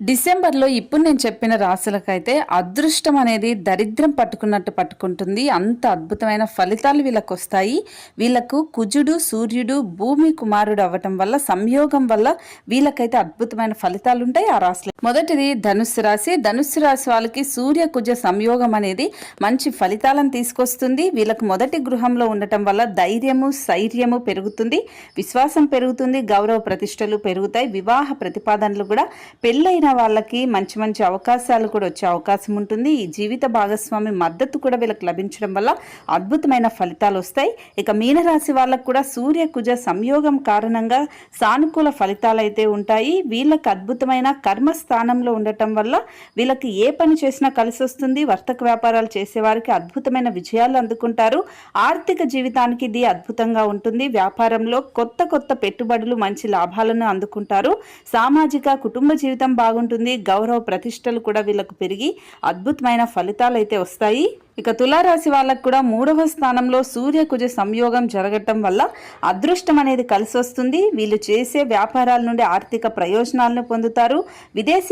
డిసెంబర్లో ఇప్పుడు నేను చెప్పిన రాశులకైతే అదృష్టం అనేది దరిద్రం పట్టుకున్నట్టు పట్టుకుంటుంది. అంత అద్భుతమైన ఫలితాలు వీళ్ళకు వస్తాయి. వీళ్ళకు కుజుడు సూర్యుడు భూమి కుమారుడు అవ్వటం వల్ల సంయోగం వల్ల వీళ్ళకైతే అద్భుతమైన ఫలితాలు ఉంటాయి ఆ రాశులు మొదటిది ధనుస్సు రాశి. ధనుస్సు రాశి వాళ్ళకి సూర్య కుజ సంయోగం అనేది మంచి ఫలితాలను తీసుకొస్తుంది. వీళ్ళకు మొదటి గృహంలో ఉండటం వల్ల ధైర్యము శైర్యము పెరుగుతుంది. విశ్వాసం పెరుగుతుంది. గౌరవ ప్రతిష్టలు పెరుగుతాయి. వివాహ ప్రతిపాదనలు కూడా పెళ్ళైన వాళ్ళకి మంచి మంచి అవకాశాలు కూడా వచ్చే అవకాశం ఉంటుంది. ఈ జీవిత భాగస్వామి మద్దతు కూడా వీళ్ళకి లభించడం వల్ల అద్భుతమైన ఫలితాలు వస్తాయి. ఇక మీనరాశి వాళ్ళకు కూడా సూర్య కుజ సంయోగం కారణంగా సానుకూల ఫలితాలు అయితే ఉంటాయి. వీళ్ళకి అద్భుతమైన కర్మ స్థానంలో ఉండటం వల్ల వీళ్ళకి ఏ పని చేసినా కలిసి వస్తుంది. వర్తక వ్యాపారాలు చేసేవారికి అద్భుతమైన విజయాలు అందుకుంటారు. ఆర్థిక జీవితానికి ఇది అద్భుతంగా ఉంటుంది. వ్యాపారంలో కొత్త కొత్త పెట్టుబడులు మంచి లాభాలను అందుకుంటారు. సామాజిక కుటుంబ జీవితం బాగుంటుంది. గౌరవ ప్రతిష్టలు కూడా వీళ్ళకు పెరిగి అద్భుతమైన ఫలితాలు అయితే వస్తాయి. ఇక తులారాశి వాళ్ళకు కూడా మూడవ స్థానంలో సూర్య కుజ సంయోగం జరగటం వల్ల అదృష్టం అనేది కలిసి వస్తుంది వీళ్ళు చేసే వ్యాపారాల నుండి ఆర్థిక ప్రయోజనాలను పొందుతారు. విదేశీ